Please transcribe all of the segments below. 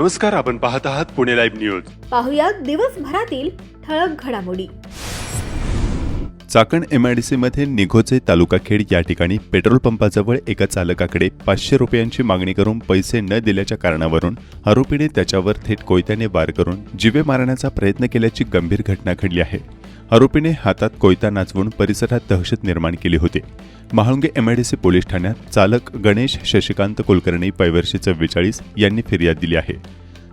नमस्कार आपण पाहत आहात पुणे लाईव्ह न्यूज. पाहुयात दिवसभरातील ठळक घडामोडी. चाकण एमआयडीसीमध्ये निघोचे तालुका खेड या ठिकाणी पेट्रोल पंपाजवळ एका चालकाकडे पाचशे रुपयांची मागणी करून पैसे न दिल्याच्या कारणावरून आरोपीने त्याच्यावर थेट कोयत्याने वार करून जिवे मारण्याचा प्रयत्न केल्याची गंभीर घटना घडली आहे. आरोपीने हातात कोयता नाचवून परिसरात दहशत निर्माण केली होती. महाळुंगे एमआयडीसी पोलीस ठाण्यात चालक गणेश शशिकांत कुलकर्णी पैवर्षी चव्वेचाळीस यांनी फिर्याद दिली आहे.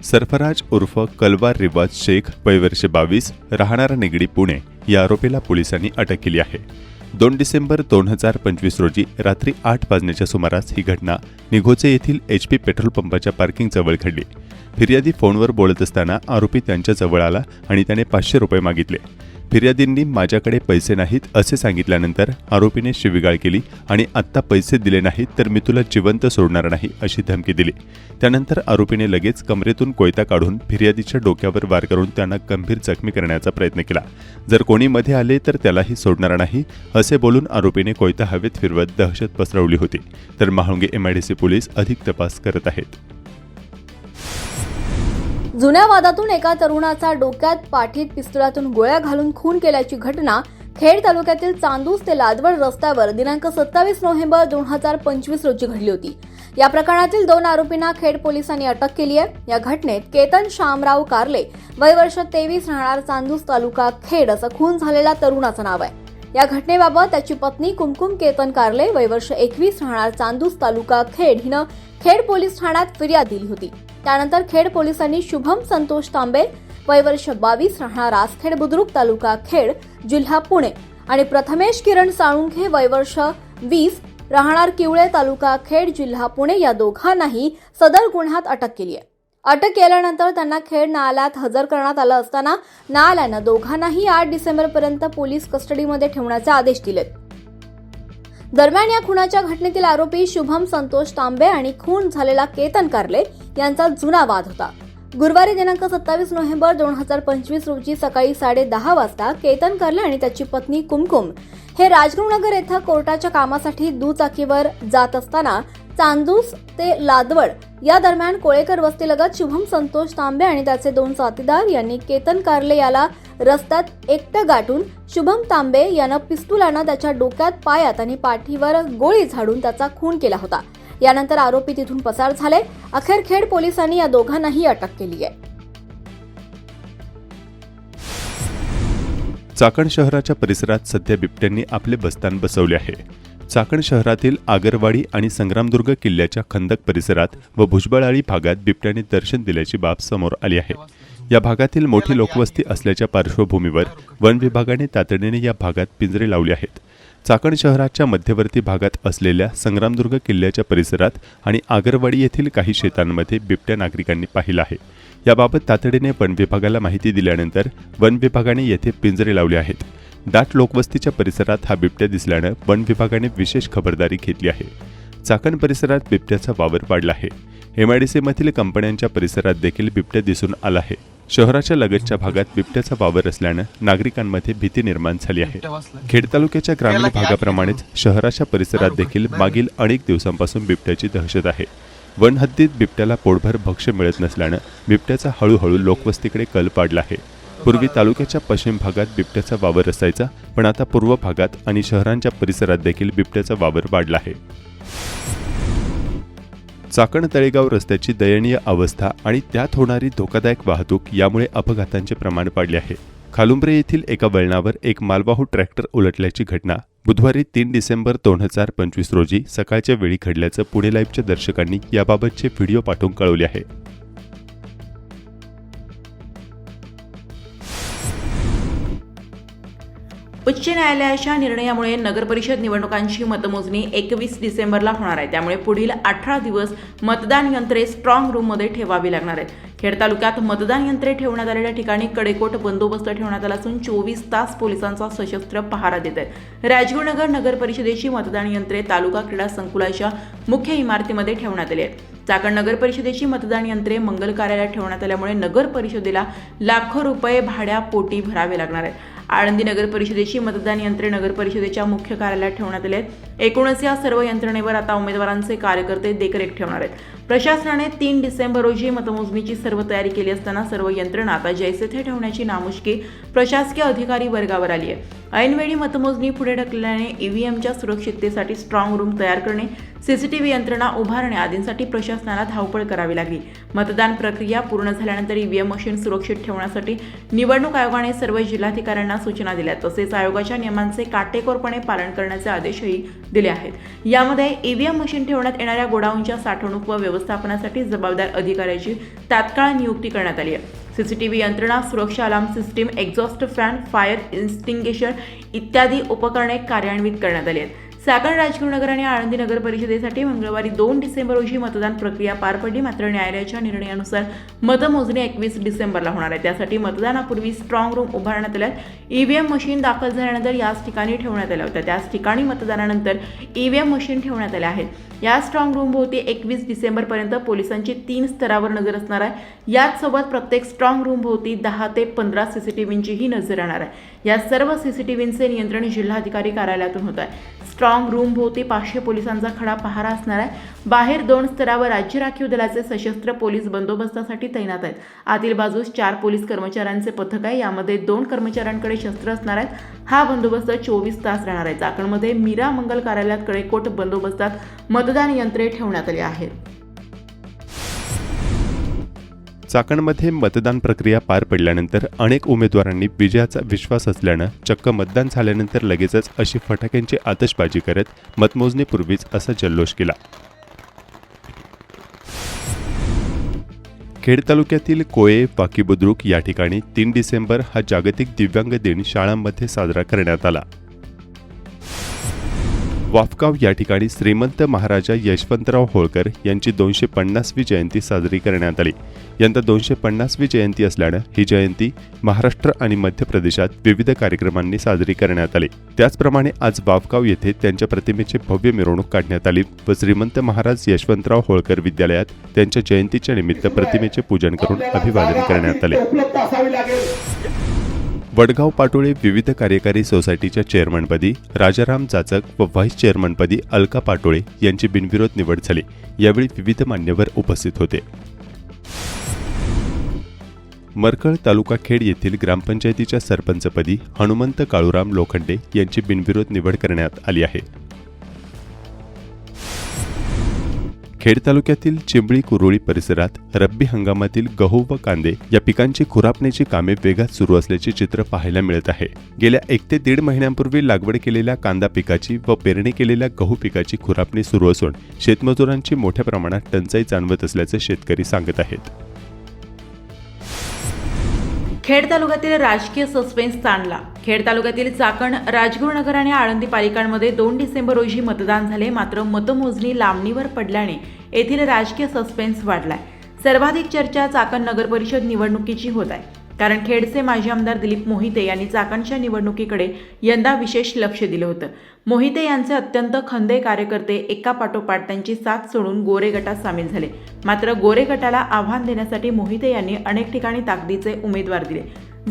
सरफराज उर्फ कलवार रिवाज शेख पैवर्षे बावीस राहणारा निगडी पुणे या आरोपीला पोलिसांनी अटक केली आहे. दोन डिसेंबर दोन हजार पंचवीस रोजी रात्री आठ वाजण्याच्या सुमारास ही घटना निघोचे येथील एच पी पेट्रोल पंपाच्या पार्किंगजवळ घडली. फिर्यादी फोनवर बोलत असताना आरोपी त्यांच्या जवळ आला आणि त्याने पाचशे रुपये मागितले. फिर्यादींनी माझ्याकडे पैसे नाहीत असे सांगितल्यानंतर आरोपीने शिवीगाळ केली आणि आत्ता पैसे दिले नाहीत तर मी तुला जिवंत सोडणार नाही अशी धमकी दिली. त्यानंतर आरोपीने लगेच कमरेतून कोयता काढून फिर्यादीच्या डोक्यावर वार करून त्यांना गंभीर जखमी करण्याचा प्रयत्न केला. जर कोणी मध्ये आले तर त्यालाही सोडणार नाही असे बोलून आरोपीने कोयता हवेत फिरवत दहशत पसरवली होती. तर महाळुंगे एमआयडीसी पोलीस अधिक तपास करत आहेत. जुन्या वादातून एका तरुणाचा डोक्यात पाठीत पिस्तुलातून गोळ्या घालून खून केल्याची घटना खेड तालुक्यातील चांदूस ते लादवड रस्त्यावर दिनांक सत्तावीस नोव्हेंबर दोन हजार पंचवीस रोजी घडली होती. या प्रकरणातील दोन आरोपींना खेड पोलिसांनी अटक केली आहे. या घटनेत केतन शामराव कारले वय वर्ष तेवीस राहणार चांदूस तालुका खेड असं खून झालेल्या तरुणाचं नाव आहे. या घटनेबाबत त्याची पत्नी कुमकुम केतन कारले वयवर्ष एकवीस राहणार चांदूस तालुका खेड. हिनं खेड पोलीस ठाण्यात फिर्याद दिली होती. त्यानंतर खेड पोलिसांनी शुभम संतोष तांबे वयवर्ष बावीस राहणार आसखेड बुद्रुक तालुका खेड जिल्हा पुणे आणि प्रथमेश किरण साळुंखे वयवर्ष वीस राहणार किवळे तालुका खेड जिल्हा पुणे या दोघांनाही सदर गुन्ह्यात अटक केली आहे. अटक केल्यानंतर त्यांना खेड न्यायालयात हजर करण्यात आलं असताना न्यायालयानं दोघांनाही आठ डिसेंबरपर्यंत पोलीस कस्टडीमध्ये ठेवण्याचे आदेश दिलेत. दरम्यान या खुनाच्या घटनेतील आरोपी शुभम संतोष तांबे आणि खून झालेला केतन कार्ले यांचा जुना वाद होता. गुरुवारी दिनांक सत्तावीस नोव्हेंबर दोन हजार पंचवीस रोजी सकाळी साडे दहा वाजता केतन कर्ले आणि त्याची पत्नी कुमकुम हे राजगुरुनगर येथे कोर्टाच्या कामासाठी दुचाकीवर जात असताना चांदूस ते लादवड या दरम्यान कोळेकर वस्तीलगत शुभम संतोष तांबे आणि त्याचे दोन साथीदार यांनी केतन कारले याला रस्त्यात एकटं गाठून शुभम तांबे यानं पिस्तुलानं त्याच्या डोक्यात पायात आणि पाठीवर गोळी झाडून त्याचा खून केला होता. यानंतर आरोपी तिथून पसार झाले. अखेर खेड पोलिसांनी या दोघांनाही अटक केली आहे. चाकण शहराच्या परिसरात सध्या बिबट्यांनी आपले बस्तान बसवले आहे. चाकण शहरातील आगरवाडी आणि संग्रामदुर्ग किल्ल्याच्या खंदक परिसरात व भुजबळाळी भागात बिबट्याने दर्शन दिल्याची बाब समोर आली आहे. या भागातील मोठी लोकवस्ती असल्याच्या पार्श्वभूमीवर वन विभागाने तातडीने या भागात पिंजरे लावले आहेत. चाकण शहराच्या मध्यवर्ती भागात असलेल्या संग्रामदुर्ग किल्ल्याच्या परिसरात आणि आगरवाडी येथील काही शेतांमध्ये बिबट्या नागरिकांनी पाहिला आहे. याबाबत तातडीने वन विभागाला माहिती दिल्यानंतर वन विभागाने येथे पिंजरे लावले आहेत. दाट लोकवस्तीच्या परिसरात हा बिबट्या दिसल्यानं वन विभागाने विशेष खबरदारी घेतली आहे. चाकण परिसरात बिबट्याचा वावर वाढला आहे. एमआयडीसीमधील कंपन्यांच्या परिसरात देखील बिबट्या दिसून आला आहे. शहराच्या लगतच्या भागात बिबट्याचा वावर असल्यानं नागरिकांमध्ये भीती निर्माण झाली आहे. खेड तालुक्याच्या ग्रामीण भागाप्रमाणेच शहराच्या परिसरात देखील मागील अनेक दिवसांपासून बिबट्याची दहशत आहे. वन हद्दीत बिबट्याला पोटभर भक्ष्य मिळत नसल्यानं बिबट्याचा हळूहळू लोकवस्तीकडे कल पाडला आहे. पूर्वी तालुक्याच्या पश्चिम भागात बिबट्याचा वावर असायचा पण आता पूर्व भागात आणि शहरांच्या परिसरात देखील बिबट्याचा वावर वाढला आहे. चाकण तळेगाव रस्त्याची दयनीय अवस्था आणि त्यात होणारी धोकादायक वाहतूक यामुळे अपघातांचे प्रमाण वाढले आहे. खालुंब्रे येथील एका वळणावर एक मालवाहू ट्रॅक्टर उलटल्याची घटना बुधवारी तीन डिसेंबर दोन हजार पंचवीस रोजी सकाळच्या वेळी घडल्याचं पुणे लाईव्हच्या दर्शकांनी याबाबतचे व्हिडिओ पाठवून कळवले आहे. उच्च न्यायालयाच्या निर्णयामुळे नगरपरिषद निवडणुकांची मतमोजणी एकवीस डिसेंबरला होणार आहे. त्यामुळे पुढील अठरा दिवस मतदान यंत्रे स्ट्रॉंग रूममध्ये ठेवावी लागणार आहेत. खेड तालुक्यात मतदान यंत्रे ठेवण्यात आलेल्या ठिकाणी कडेकोट बंदोबस्त ठेवण्यात आला असून चोवीस तास पोलिसांचा सशस्त्र पहारा देत आहे राजगुरुनगर नगर परिषदेची मतदान यंत्रे तालुका क्रीडा संकुलाच्या मुख्य इमारतीमध्ये ठेवण्यात आली आहेत. चाकण नगर परिषदेची मतदान यंत्रे मंगल कार्यालयात ठेवण्यात आल्यामुळे नगर परिषदेला लाखो रुपये भाड्यापोटी भरावे लागणार आहेत. आळंदी नगर परिषदेची मतदान यंत्रे नगर परिषदेच्या मुख्य कार्यालयात ठेवण्यात आले आहेत. एकूणच या सर्व यंत्रणेवर आता उमेदवारांचे कार्यकर्ते देखरेख ठेवणार आहेत. प्रशासनाने तीन डिसेंबर रोजी मतमोजणीची सर्व तयारी केली असताना सर्व यंत्रणा आता जैसे थे ठेवण्याची नामुष्की प्रशासकीय अधिकारी वर्गावर आली आहे. ऐनवेळी मतमोजणी पुढे ढकलल्याने ईव्हीएमच्या सुरक्षिततेसाठी स्ट्रॉंग रूम तयार करणे सीसीटीव्ही यंत्रणा उभारणे आदींसाठी प्रशासनाला धावपळ करावी लागली. मतदान प्रक्रिया पूर्ण झाल्यानंतर ईव्हीएम मशीन सुरक्षित ठेवण्यासाठी निवडणूक आयोगाने सर्व जिल्हाधिकाऱ्यांना सूचना दिल्या. तसेच आयोगाच्या नियमांचे काटेकोरपणे पालन करण्याचे आदेशही दिले आहेत. यामध्ये ईव्हीएम मशीन ठेवण्यात येणाऱ्या गोडाऊनच्या साठवणूक व व्यवस्थापनासाठी जबाबदार अधिकाऱ्याची तात्काळ नियुक्ती करण्यात आली आहे. सीसीटीव्ही यंत्रणा सुरक्षा alarm system exhaust fan fire extinguishing इत्यादी उपकरणे कार्यान्वित करण्यात आली आहेत. साकण राजगुरुनगर आणि आळंदी नगर परिषदेसाठी मंगळवारी दोन डिसेंबर रोजी मतदान प्रक्रिया पार पडली. मात्र न्यायालयाच्या निर्णयानुसार मतमोजणी एकवीस डिसेंबरला होणार आहे. त्यासाठी मतदानापूर्वी स्ट्रॉंग रूम उभारण्यात आल्या ईव्हीएम मशीन दाखल झाल्यानंतर याच ठिकाणी ठेवण्यात आल्या होत्या. त्याच ठिकाणी मतदानानंतर ईव्हीएम मशीन ठेवण्यात आल्या आहेत. या स्ट्रॉंग रूम भोवती एकवीस डिसेंबरपर्यंत पोलिसांची तीन स्तरावर नजर असणार आहे. याच सोबत प्रत्येक स्ट्रॉंग रूम भोवती दहा ते पंधरा सीसीटीव्हींचीही नजर राहणार आहे. या सर्व सीसीटीव्हींचे नियंत्रण जिल्हाधिकारी कार्यालयातून होत आहे. स्ट्रॉंग रूम भोवती पाचशे पोलिसांचा खडा पहारा असणार आहे. बाहेर दोन स्तरावर राज्य राखीव दलाचे सशस्त्र पोलीस बंदोबस्तासाठी तैनात आहेत. आतील बाजूस चार पोलीस कर्मचाऱ्यांचे पथक आहे. यामध्ये दोन कर्मचाऱ्यांकडे शस्त्र असणार आहेत. हा बंदोबस्त चोवीस तास राहणार आहे. चाकणमध्ये मीरा मंगल कार्यालयात कडेकोट बंदोबस्तात मतदान यंत्रे ठेवण्यात आली आहेत. चाकणमध्ये मतदान प्रक्रिया पार पडल्यानंतर अनेक उमेदवारांनी विजयाचा विश्वास असल्यानं चक्क मतदान झाल्यानंतर लगेचच अशी फटाक्यांची आतषबाजी करत मतमोजणीपूर्वीच असा जल्लोष केला. खेड तालुक्यातील कोये वाकीबुद्रुक या ठिकाणी तीन डिसेंबर हा जागतिक दिव्यांग दिन शाळांमध्ये साजरा करण्यात आला. वाफगाव या ठिकाणी श्रीमंत महाराजा यशवंतराव होळकर यांची दोनशे पन्नासवी जयंती साजरी करण्यात आली. यंदा दोनशे पन्नासवी जयंती असल्यानं ही जयंती महाराष्ट्र आणि मध्य प्रदेशात विविध कार्यक्रमांनी साजरी करण्यात आली. त्याचप्रमाणे आज बावकाव येथे त्यांच्या प्रतिमेची भव्य मिरवणूक काढण्यात आली व श्रीमंत महाराज यशवंतराव होळकर विद्यालयात त्यांच्या जयंतीच्या निमित्त प्रतिमेचे पूजन करून अभिवादन करण्यात आले. वडगाव पाटोळे विविध कार्यकारी सोसायटीच्या चेअरमनपदी राजाराम जाचक व व्हाईस चेअरमनपदी अलका पाटोळे यांची बिनविरोध निवड झाली. यावेळी विविध मान्यवर उपस्थित होते. मरकळ तालुका खेड येथील ग्रामपंचायतीच्या सरपंचपदी हनुमंत काळूराम लोखंडे यांची बिनविरोध निवड करण्यात आली आहे. खेड तालुक्यातील चिंबळी कुरोळी परिसरात रब्बी हंगामातील गहू व कांदे या पिकांची खुरापण्याची कामे वेगात सुरू असल्याचे चित्र पाहायला मिळत आहे. गेल्या एक ते दीड महिन्यांपूर्वी लागवड केलेल्या कांदा पिकाची व पेरणी केलेल्या गहू पिकाची खुरापणी सुरू असून शेतमजुरांची मोठ्या प्रमाणात टंचाई जाणवत असल्याचे शेतकरी सांगत आहेत. खेड तालुक्यातील राजकीय सस्पेन्स ताणला. खेड तालुक्यातील चाकण राजगुरुनगर आणि आळंदी पालिकांमध्ये दोन डिसेंबर रोजी मतदान झाले. मात्र मतमोजणी लांबणीवर पडल्याने येथील राजकीय सस्पेन्स वाढलाय. सर्वाधिक चर्चा चाकण नगर परिषद निवडणुकीची होत आहे. कारण खेडचे माजी आमदार दिलीप मोहिते यांनी चाकणच्या निवडणुकीकडे यंदा विशेष लक्ष दिलं होतं. मोहिते यांचे अत्यंत खंदे कार्यकर्ते एका पाठोपाठ त्यांची साथ सोडून गोरे गटात सामील झाले. मात्र गोरे गटाला आव्हान देण्यासाठी मोहिते यांनी अनेक ठिकाणी ताकदीचे उमेदवार दिले.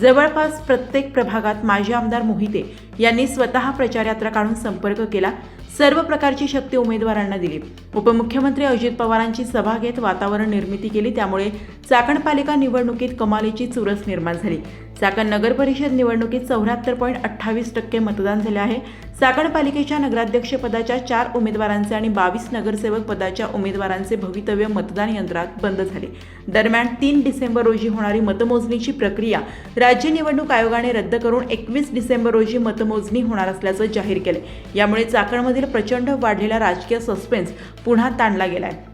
जवळपास प्रत्येक प्रभागात माजी आमदार मोहिते यांनी स्वतः प्रचारयात्रा काढून संपर्क केला. सर्व प्रकारची शक्ती उमेदवारांना दिली. उपमुख्यमंत्री अजित पवारांची सभा घेत वातावरण निर्मिती केली त्यामुळे चाकण पालिका निवडणुकीत कमालीची चुरस निर्माण झाली. चाकण नगर परिषद निवडणुकीत चौऱ्याहत्तर पॉईंट अठ्ठावीस टक्के मतदान झाले आहे. चाकण पालिकेच्या नगराध्यक्षपदाच्या चार उमेदवारांचे आणि बावीस नगरसेवक पदाच्या उमेदवारांचे भवितव्य मतदान यंत्रात बंद झाले. दरम्यान तीन डिसेंबर रोजी होणारी मतमोजणीची प्रक्रिया राज्य निवडणूक आयोगाने रद्द करून एकवीस डिसेंबर रोजी मतमोजणी होणार असल्याचं जाहीर केलं यामुळे चाकणमधील प्रचंड वाढलेला राजकीय सस्पेन्स पुन्हा ताणला गेला आहे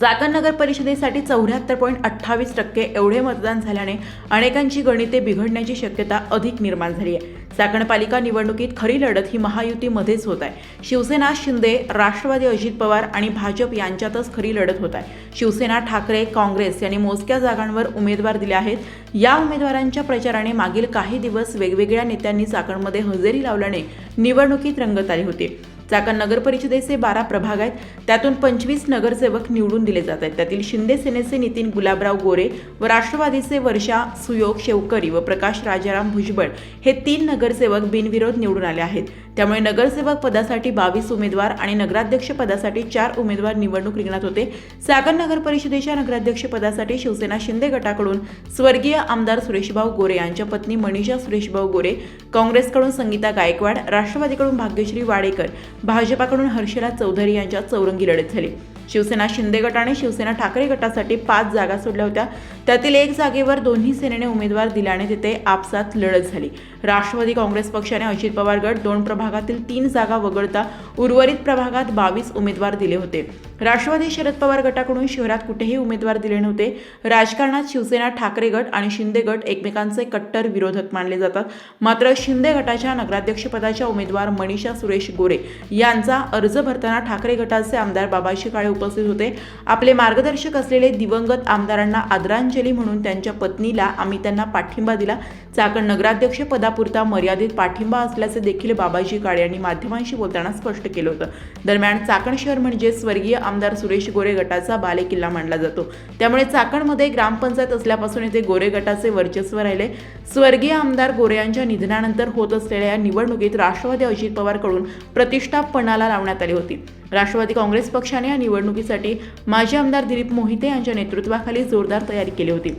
जागा नगर परिषदेसाठी चौऱ्याहत्तर पॉईंट अठ्ठावीस टक्के एवढे मतदान झाल्याने अनेकांची गणिते बिघडण्याची शक्यता अधिक निर्माण झाली आहे. चाकण पालिका निवडणुकीत खरी लढत ही महायुतीमध्येच होत आहे. शिवसेना शिंदे राष्ट्रवादी अजित पवार आणि भाजप यांच्यातच खरी लढत होत आहे. शिवसेना ठाकरे काँग्रेस यांनी मोजक्या जागांवर उमेदवार दिले आहेत. या उमेदवारांच्या प्रचाराने मागील काही दिवस वेगवेगळ्या नेत्यांनी चाकणमध्ये हजेरी लावल्याने निवडणुकीत रंगत आली होती. चाकण नगर परिषदेचे बारा प्रभाग आहेत. त्यातून पंचवीस नगरसेवक निवडून दिले जात आहेत. त्यातील शिंदे सेनेचे नितीन गुलाबराव गोरे व राष्ट्रवादीचे वर्षा सुयोग शेवकरी व प्रकाश राजाराम भुजबळ हे तीन नगरसेवक बिनविरोध निवडून आले आहेत. त्यामुळे नगरसेवक पदासाठी बावीस उमेदवार आणि नगराध्यक्ष पदासाठी चार उमेदवार निवडणूक रिंगणात होते. चाकण नगर परिषदेच्या नगराध्यक्ष पदासाठी शिवसेना शिंदे गटाकडून स्वर्गीय आमदार सुरेशभाऊ गोरे यांच्या पत्नी मनीषा सुरेशभाऊ गोरे काँग्रेसकडून संगीता गायकवाड राष्ट्रवादीकडून भाग्यश्री वाडेकर भाजपाकडून हर्षला चौधरी यांच्या चौरंगी लढत झाली. शिवसेना शिंदे गट आणि शिवसेना ठाकरे गटासाठी पाच जागा सोडल्या होत्या. त्यातील एक जागेवर दोन्ही सेनेने उमेदवार दिल्याने तिथे आपसात लढत झाली. राष्ट्रवादी काँग्रेस पक्षाने अजित पवार गट दोन प्रभागातील तीन जागा वगळता उर्वरित प्रभागात बावीस उमेदवार दिले होते. राष्ट्रवादी शरद पवार गटाकडून शहरात कुठेही उमेदवार दिले नव्हते. राजकारणात शिवसेना ठाकरे गट आणि शिंदे गट एकमेकांचे कट्टर विरोधक मानले जातात. मात्र शिंदे गटाच्या नगराध्यक्षपदाच्या उमेदवार मनीषा सुरेश गोरे यांचा अर्ज भरताना ठाकरे गटाचे आमदार बाबाजी काळे उपस्थित होते. आपले मार्गदर्शक असलेले दिवंगत आमदारांना आदरांजली म्हणून त्यांच्या पत्नीला आम्ही त्यांना पाठिंबा दिला. चाकण नगराध्यक्ष पदापुरता मर्यादित पाठिंबा असल्याचे देखील बाबाजी काळे यांनी माध्यमांशी बोलताना स्पष्ट केलं होतं. दरम्यान चाकण शहर म्हणजे स्वर्गीय आमदार सुरेश गोरे गटाचा बालेकिल्ला मानला जातो. त्यामुळे चाकणमध्ये ग्रामपंचायत असल्यापासून येथे गोरे गटाचे वर्चस्व राहिले. स्वर्गीय आमदार गोरे यांच्या निधनानंतर होत असलेल्या या निवडणुकीत राष्ट्रवादी अजित पवारकडून प्रतिष्ठापणाला लावण्यात आली होती. राष्ट्रवादी काँग्रेस पक्षाने या निवडणुकीसाठी माजी आमदार दिलीप मोहिते यांच्या नेतृत्वाखाली जोरदार तयारी केली होती.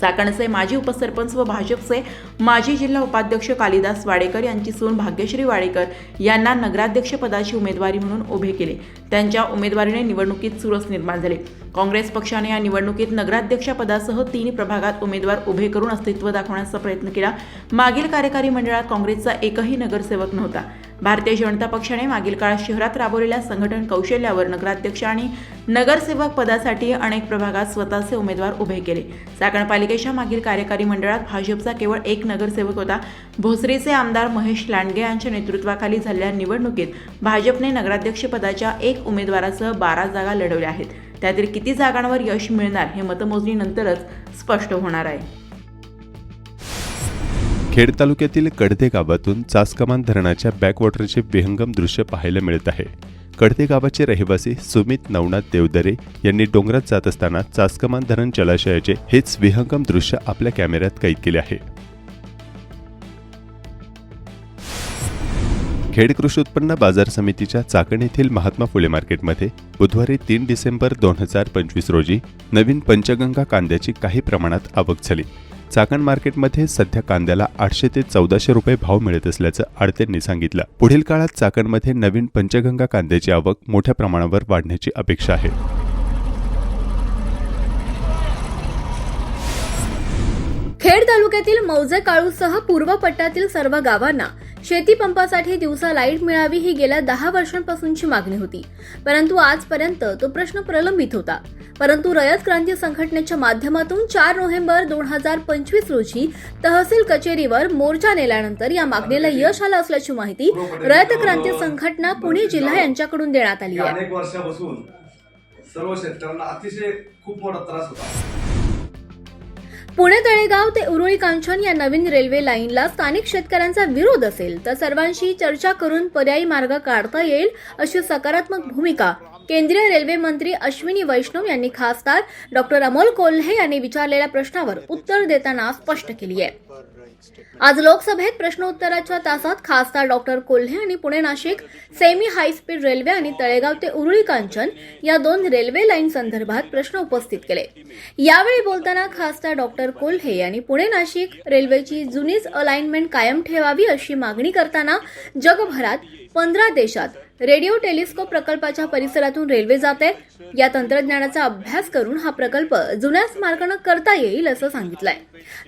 चाकणचे माजी उपसरपंच व भाजपचे माजी जिल्हा उपाध्यक्ष कालिदास वाडेकर यांची सून भाग्यश्री वाडेकर यांना नगराध्यक्ष पदाची उमेदवारी म्हणून उभे केले. त्यांच्या उमेदवारीने निवडणुकीत चुरस निर्माण झाले. काँग्रेस पक्षाने या निवडणुकीत नगराध्यक्ष पदासह तीन प्रभागात उमेदवार उभे करून अस्तित्व दाखवण्याचा प्रयत्न केला. मागील कार्यकारी मंडळात काँग्रेसचा एकही नगरसेवक नव्हता. भारतीय जनता पक्षाने मागील काळात शहरात राबवलेल्या संघटन कौशल्यावर नगराध्यक्ष आणि नगरसेवक पदासाठी अनेक प्रभागात स्वतःचे उमेदवार उभे केले. चाकण पालिकेच्या मागील कार्यकारी मंडळात भाजपचा केवळ एक नगरसेवक होता. भोसरीचे आमदार महेश लांडगे यांच्या नेतृत्वाखाली झालेल्या निवडणुकीत भाजपने नगराध्यक्षपदाच्या एक उमेदवारासह बारा जागा लढवल्या आहेत. त्यातील किती जागांवर यश मिळणार हे मतमोजणीनंतरच स्पष्ट होणार आहे. खेड तालुक्यातील कडते गावातून चासकमान धरणाच्या बॅकवॉटरचे विहंगम दृश्य पाहायला मिळत आहे. कडते गावाचे रहिवासी सुमित नवनाथ देवदरे यांनी डोंगरात जात असताना चासकमान धरण जलाशयाचे हेच विहंगम दृश्य आपल्या कॅमेऱ्यात कैद केले आहे. खेड कृषी उत्पन्न बाजार समितीच्या चाकण येथील महात्मा फुले मार्केटमध्ये बुधवारी तीन डिसेंबर दोन हजार पंचवीस रोजी नवीन पंचगंगा कांद्याची काही प्रमाणात आवक झाली. चाकण मार्केटमध्ये सध्या कांद्याला आठशे ते चौदाशे रुपये भाव मिळत असल्याचं आडतेंनी सांगितलं. पुढील काळात चाकणमध्ये नवीन पंचगंगा कांद्याची आवक मोठ्या प्रमाणावर वाढण्याची अपेक्षा आहे. खेड तालुक्यातील मौजे काळूसह पूर्व पट्ट्यातील सर्व गावांना शेती पंपासाठी दिवसा लाइट मिळावी ही गेल्या दहा वर्षांपासूनची मागणी होती. परंतु आजपर्यंत तो प्रश्न प्रलंबित होता. परंतु रयत क्रांती संघटनेच्या माध्यमातून चार नोव्हेंबर दोन हजार पंचवीस रोजी तहसील कचेरीवर मोर्चा नेल्यानंतर या मागणीला यश आलं असल्याची माहिती रयत क्रांती संघटना पुणे जिल्हा यांच्याकडून देण्यात आली आहे. अनेक वर्षापासून सर्व शेतकऱ्यांना अतिशय खूप मोठा त्रास होता पुणे तळेगाव ते उरुळी कांचन या नवीन रेल्वे लाईनला स्थानिक शेतकऱ्यांचा विरोध असेल तर सर्वांशी चर्चा करून पर्यायी मार्ग काढता येईल अशी सकारात्मक भूमिका केंद्रीय रेल्वे मंत्री अश्विनी वैष्णव यांनी खासदार डॉक्टर अमोल कोल्हे यांनी विचारलेल्या प्रश्नावर उत्तर देताना स्पष्ट केली आहे. आज लोकसभेत प्रश्नोत्तराच्या तासात खासदार डॉक्टर कोल्हे आणि Pune Nashik semi high speed railway आणि तळेगाव ते उरुळी कांचन या दोन रेल्वे लाईन संदर्भात प्रश्न उपस्थित केले. यावेळी बोलताना खासदार डॉक्टर कोल्हे यांनी पुणे नाशिक रेल्वेची जुनीच अलाइनमेंट कायम ठेवावी अशी मागणी करताना जगभरात पंधरा देशात रेडिओ टेलिस्कोप प्रकल्पाच्या परिसरातून रेल्वे जात आहेत. या तंत्रज्ञानाचा अभ्यास करून हा प्रकल्प जुन्या स्मारकानं करता येईल असं सांगितलंय.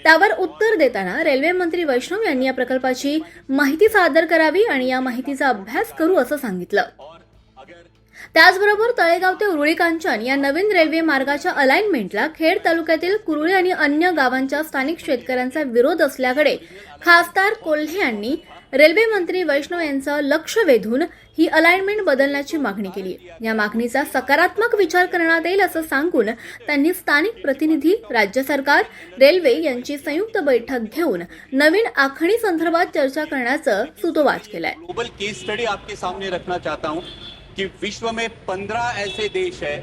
त्यावर उत्तर देताना रेल्वे मंत्री वैष्णव यांनी या प्रकल्पाची माहिती सादर करावी आणि या माहितीचा अभ्यास करू असं सांगितलं. त्याचबरोबर तळेगाव ते उरुळी कांचन या नवीन रेल्वे मार्गाच्या अलाइनमेंटला खेड तालुक्यातील कुरुळी आणि अन्य गावांच्या स्थानिक शेतकऱ्यांचा विरोध असल्याकडे खासदार कोल्हे यांनी रेल्वे मंत्री वैष्णव यांचं लक्ष वेधून ही अलाइनमेंट बदलण्याची मागणी केली. या मागणीचा सकारात्मक विचार करण्यात येईल असं सांगून त्यांनी स्थानिक प्रतिनिधी राज्य सरकार रेल्वे यांची संयुक्त बैठक घेऊन नवीन आखणी संदर्भात चर्चा करण्याचं सुतोवाच केलंय. ग्लोबल केस स्टडी आपके सामने रखना चाहता हूं कि विश्व में पंद्रह ऐसे देश है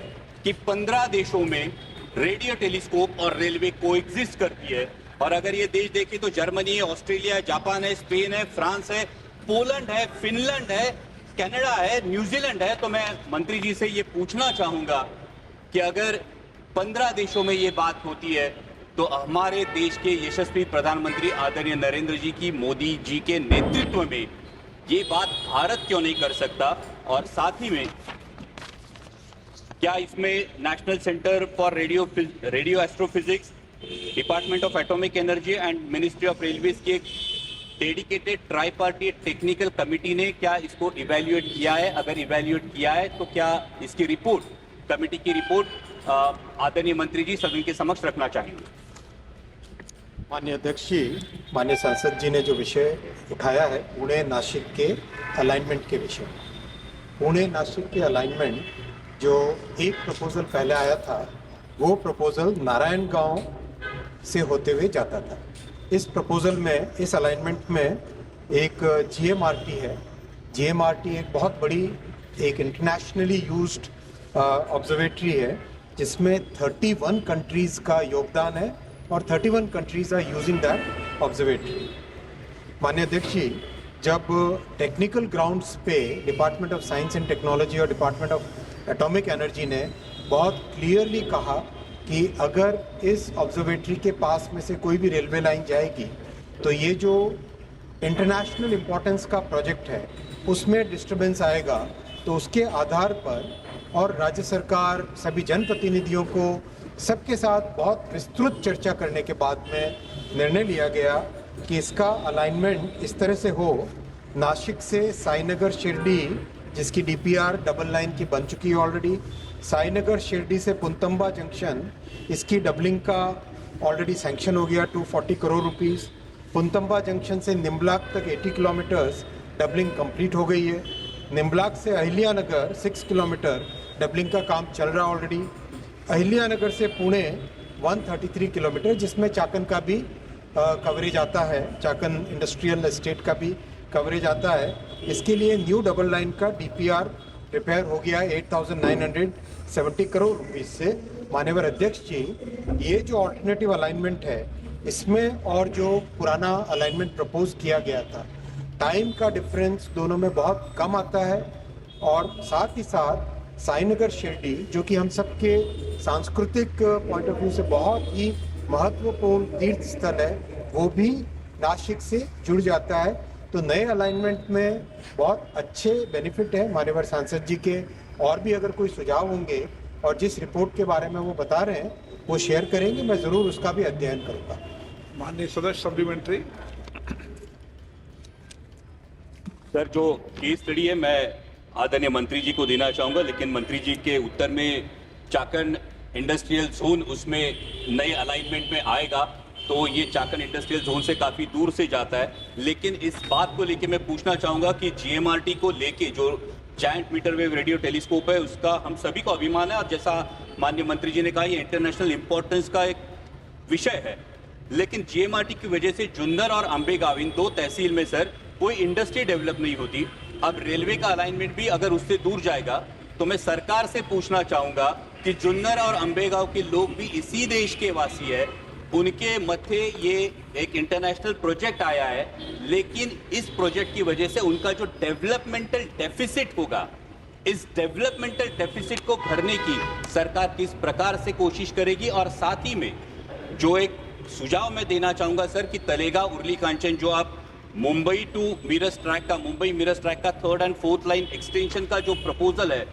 कि पंद्रह देशों में रेडियो टेलीस्कोप और रेलवे को करती है। और अगर ये देश देखें तो जर्मनी है, ऑस्ट्रेलिया है, जापान है, स्पेन है, फ्रांस है, पोलैंड है, फिनलैंड है, कनाडा है, न्यूजीलैंड है तो मैं मंत्री जी से ये पूछना चाहूँगा कि अगर पंद्रह देशों में ये बात होती है तो हमारे देश के यशस्वी प्रधानमंत्री आदरणीय नरेंद्र जी की, मोदी जी के नेतृत्व में ये बात भारत क्यों नहीं कर सकता? और साथ ही में, क्या इसमें national centre for radio radio astrophysics department of atomic energy and ministry of railways की एक डेडिकेटेड ट्राईपार्टी टेक्निकल कमिटी ने क्या इसको इवेल्युएट किया है? अगर इवेल्युएट किया है तो क्या इसकी रिपोर्ट कमिटी की रिपोर्ट आदरणीय मंत्री जी सदन के समक्ष रखना चाहेंगे? माननीय अध्यक्ष जी, माननीय सांसद जी ने जो विषय उठाया है, पुणे नासिक के अलाइनमेंट के विषय पुणे नासिक के अलाइनमेंट जो एक प्रपोजल पहले आया था, वो प्रपोजल नारायण गाँव से होते हुए जाता था। इस प्रपोजल में, इस अलाइनमेंट में एक जीएमआरटी है। जीएमआरटी एक बहुत बड़ी, एक इंटरनेशनली यूज्ड ऑब्जर्वेटरी है, जिसमें 31 कंट्रीज़ का योगदान है और 31 countries are using that observatory माननीय अध्यक्ष जी, जब technical grounds pay department of science and technology और डिपार्टमेंट ऑफ़ एटॉमिक एनर्जी ने बहुत क्लियरली कहा कि अगर इस ऑब्जर्वेटरी के पास में से कोई भी रेलवे लाइन जाएगी तो ये जो इंटरनेशनल इम्पोर्टेंस का प्रोजेक्ट है, उसमें डिस्टरबेंस आएगा। तो उसके आधार पर और राज्य सरकार, सभी जनप्रतिनिधियों को, सबके साथ बहुत विस्तृत चर्चा करने के बाद में निर्णय लिया गया कि इसका अलाइनमेंट इस तरह से हो। नासिक से साईनगर शिरडी, जिसकी डीपीआर डबल लाइन की बन चुकी है ऑलरेडी साईनगर शिरडी से पुंतम्बा जंक्शन, इसकी डबलिंग का ऑलरेडी सैंक्शन हो गया 240 करोड़ रुपीस पुंतम्बा जंक्शन से निम्बलाक तक 80 किलोमीटर्स डबलिंग कंप्लीट हो गई है. निम्बलाक से अहिल्यानगर सिक्स किलोमीटर डबलिंग का काम चल रहा ऑलरेडी अहिल्यानगर से पुणे 133 किलोमीटर जिसमें चाकन का भी कवरेज आता है, चाकन इंडस्ट्रियल एस्टेट का भी कवरेज आता है. इसके लिए न्यू डबल लाइन का डीपीआर रिपेयर हो गया है 8,970 करोड़ रुपीस से। मान्यवर अध्यक्ष जी ये जो ऑल्टरनेटिव अलाइनमेंट है इसमें और जो पुराना अलाइनमेंट प्रपोज किया गया था टाइम का डिफरेंस दोनों में बहुत कम आता है और साथ ही साथ साईनगर शिरडी जो कि हम सबके सांस्कृतिक पॉइंट ऑफ़ व्यू से बहुत ही महत्वपूर्ण तीर्थ स्थल है वो भी नासिक से जुड़ जाता है। तो नए अलाइनमेंट में बहुत अच्छे बेनिफिट हैं मान्यवर सांसद जी के। और भी अगर कोई सुझाव होंगे और जिस रिपोर्ट के बारे में वो बता रहे हैं वो शेयर करेंगे। मैं ज़रूर उसका भी अध्ययन करूँगा। माननीय सदस्य सप्लीमेंट्री सर जो केस स्टडी है मैं आदरणीय मंत्री जी को देना चाहूँगा लेकिन मंत्री जी के उत्तर में चाकन इंडस्ट्रियल जोन उसमें नए अलाइनमेंट में आएगा। तो ये चाकन इंडस्ट्रियल जोन से काफ़ी दूर से जाता है। लेकिन इस बात को लेके मैं पूछना चाहूँगा कि जीएमआरटी को लेके जो giant metre wave radio telescope है, उसका हम सभी को अभिमान है। और जैसा माननीय मंत्री जी ने कहा, ये इंटरनेशनल इंपॉर्टेंस का एक विषय है। लेकिन जीएमआरटी की वजह से जुन्नर और अंबेगांव इन दो तहसील में सर, कोई इंडस्ट्री डेवलप नहीं होती। अब रेलवे का अलाइनमेंट भी अगर उससे दूर जाएगा तो मैं सरकार से पूछना चाहूँगा कि जुन्नर और अंबेगांव के लोग भी इसी देश के वासी है। उनके मथे ये एक इंटरनेशनल प्रोजेक्ट आया है, लेकिन इस प्रोजेक्ट की वजह से उनका जो डेवलपमेंटल डेफिसिट होगा, इस डेवलपमेंटल डेफिसिट को भरने की सरकार किस प्रकार से कोशिश करेगी और साथ ही में जो एक सुझाव मैं देना चाहूँगा सर कि तलेगा उर्ली कांचन, जो आप मुंबई टू मिरस ट्रैक का, मुंबई मिरस ट्रैक का third and fourth line extension का जो प्रपोजल है,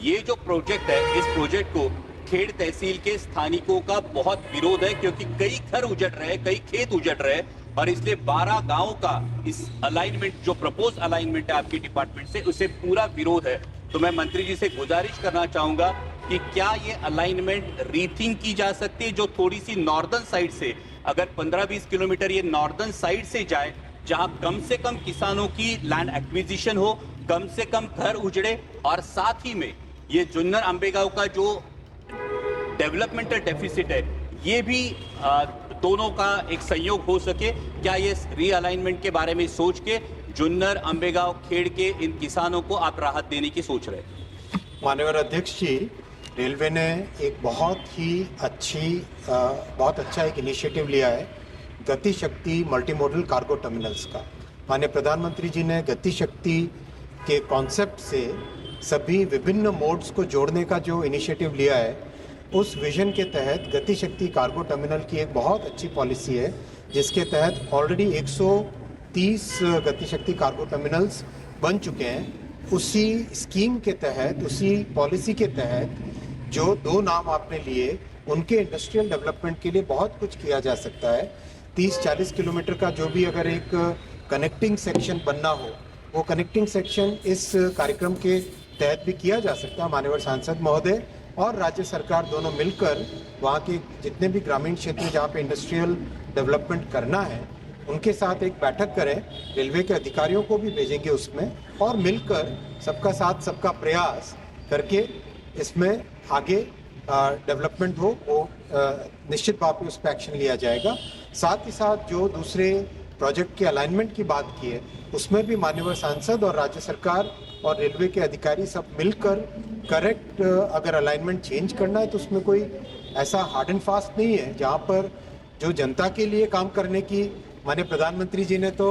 ये जो प्रोजेक्ट है, इस प्रोजेक्ट को खेड़ तहसील के स्थानिकों का बहुत विरोध है, क्योंकि कई घर उजड़ रहे कई खेत उजड़ रहे और इसलिए 12 गाँवों का इस अलाइनमेंट जो प्रपोज अलाइनमेंट है आपके डिपार्टमेंट से, उसे पूरा विरोध है। तो मैं मंत्री जी से गुजारिश करना चाहूँगा कि क्या ये अलाइनमेंट रीथिंक की जा सकती है, जो थोड़ी सी नॉर्दर्न साइड से, अगर 15-20 किलोमीटर ये नॉर्दर्न साइड से जाए, जहाँ कम से कम किसानों की लैंड एक्विजिशन हो, कम से कम घर उजड़े, और साथ ही में ये जुन्नर अंबेगांव का जो डेवलपमेंटल डेफिसिट है। ये भी दोनों का एक संयोग हो सके। क्या ये रीअलाइनमेंट के बारे में सोच के जुन्नर, अंबेगांव, खेड़ के इन किसानों को आप राहत देने की सोच रहे मान्यवर अध्यक्ष जी, रेलवे ने एक बहुत ही अच्छी बहुत अच्छा एक इनिशिएटिव लिया है गति शक्ति मल्टी मॉडल कार्गो टर्मिनल्स का। माननीय प्रधानमंत्री जी ने गति शक्ति के कॉन्सेप्ट से सभी विभिन्न मोड्स को जोड़ने का जो इनिशिएटिव लिया है उस विजन के तहत गति शक्ति कार्गो टर्मिनल की एक बहुत अच्छी पॉलिसी है, जिसके तहत ऑलरेडी 130 गति शक्ति कार्गो टर्मिनल्स बन चुके हैं। उसी स्कीम के तहत, उसी पॉलिसी के तहत जो दो नाम आपने लिए, उनके इंडस्ट्रियल डेवलपमेंट के लिए बहुत कुछ किया जा सकता है। 30-40 किलोमीटर का जो भी अगर एक कनेक्टिंग सेक्शन बनना हो, वो कनेक्टिंग सेक्शन इस कार्यक्रम के तहत भी किया जा सकता है, मान्यवर सांसद महोदय। और राज्य सरकार दोनों मिलकर वहाँ के जितने भी ग्रामीण क्षेत्र जहाँ पे इंडस्ट्रियल डेवलपमेंट करना है, उनके साथ एक बैठक करें। रेलवे के अधिकारियों को भी भेजेंगे उसमें और मिलकर सबका साथ सबका प्रयास करके इसमें आगे डेवलपमेंट हो, वो निश्चित भाव पे उस पर एक्शन लिया जाएगा। साथ ही साथ जो दूसरे प्रोजेक्ट के अलाइनमेंट की बात की है उसमें भी मान्यवर सांसद और राज्य सरकार और रेलवे के अधिकारी सब मिलकर करेक्ट अगर अलाइनमेंट चेंज करना है तो उसमें कोई ऐसा हार्ड एंड फास्ट नहीं है जहाँ पर जो जनता के लिए काम करने की माने प्रधानमंत्री जी ने तो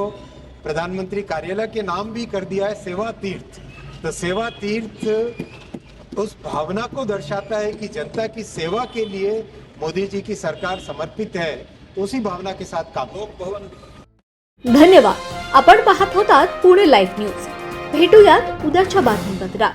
प्रधानमंत्री कार्यालय के नाम भी कर दिया है सेवा तीर्थ। तो सेवा तीर्थ उस भावना को दर्शाता है कि जनता की सेवा के लिए मोदी जी की सरकार समर्पित है उसी भावना के साथ काम। भवन धन्यवाद. आपण पाहत होतात पुणे लाईव्ह न्यूज भेटूयात उद्याच्या बातमीपत्रात.